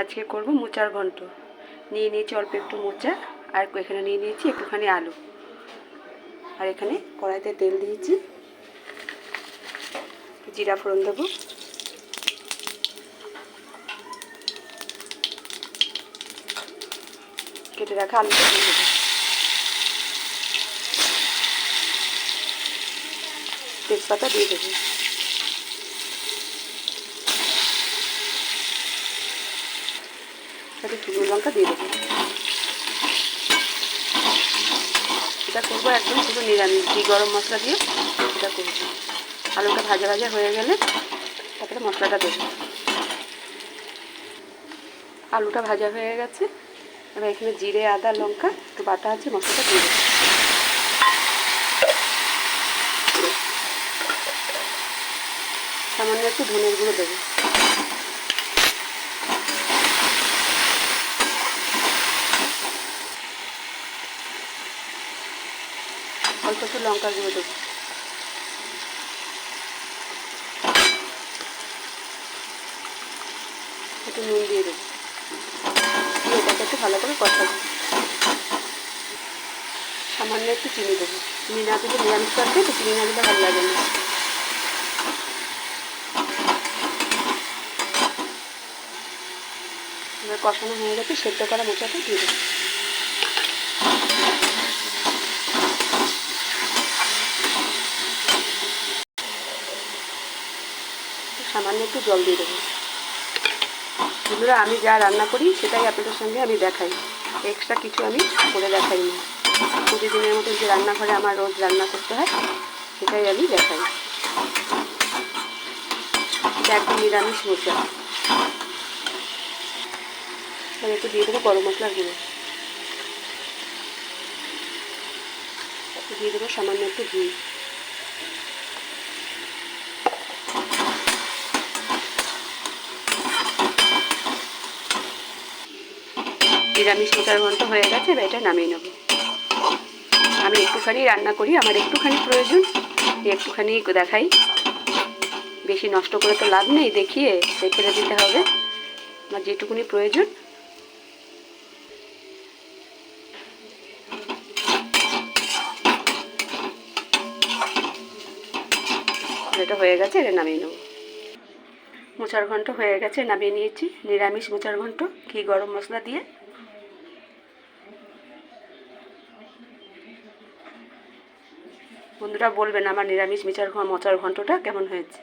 আজকে করব মোচার ঘন্ট। নিয়ে নিয়েছি অল্প একটু মোচা, আর এখানে নিয়ে নিয়েছি একটুখানি আলু। আর এখানে কড়াইতে তেল দিয়েছি। জিরা ফোড়ন দেবো। কেটে রাখা দিয়ে দেবো। তেজপাতা দিয়ে দেবো। সাথে শুকনো লঙ্কা দিয়ে দেবো। এটা করব একদম শুধু নিরামিষ, ঘি, গরম মশলা দিয়ে এটা করব। আলুটা ভাজা ভাজা হয়ে গেলে তারপরে মশলাটা দেবো। আলুটা ভাজা হয়ে গেছে, এবার এখানে জিরে, আদা, লঙ্কা, একটু বাটা আছে, মশলাটা দিয়ে দেবো। সামান্য একটু ধনের গুঁড়ো দেবো। অল্প একটু লঙ্কা গুঁড়ো দেবো। একটু নুন দিয়ে দেবো। দিয়ে এটাকে একটু ভালো করে কষাবো। সামান্য একটু চিনি দেবো। চিনি না দিলে নিরামিষ করতে তো চিনি না দিলে ভালো লাগে না। এবার কষানো হয়ে গেছে, সেদ্ধ করা মোচাটা দিয়ে দেবো। সামান্য একটু জল দিয়ে দেবো। বন্ধুরা, আমি যা রান্না করি, সেটাই আপনাদের সঙ্গে আমি দেখাই। এক্সট্রা কিছু আমি করে দেখাই না। প্রতিদিনের মতো যে রান্নাঘরে আমার রোজ রান্না করতে হয়, সেটাই আমি দেখাই। একদম নিরামিষ মোচা আমি একটু দিয়ে দেবো গরম মশলার গুঁড়ো। দিয়ে দেবো সামান্য একটু ঘি। নিরামিষ মোচার ঘন্ট হয়ে গেছে, এবার এটা নামিয়ে নেব। আমি একটুখানি রান্না করি, আমার একটুখানি প্রয়োজন একটুখানি দেখাই। বেশি নষ্ট করে তো লাভ নেই, দেখিয়ে রেখে দিতে হবে। আমার যেটুকুনি প্রয়োজন। এটা হয়ে গেছে, এটা নামিয়ে নেব। মোচার ঘন্ট হয়ে গেছে, নামিয়ে নিয়েছি। নিরামিষ মোচার ঘন্ট ঘি গরম মশলা দিয়ে। বন্ধুরা বলবেন আমার নিরামিষ মিচার মচার ঘন্টটা কেমন হয়েছে?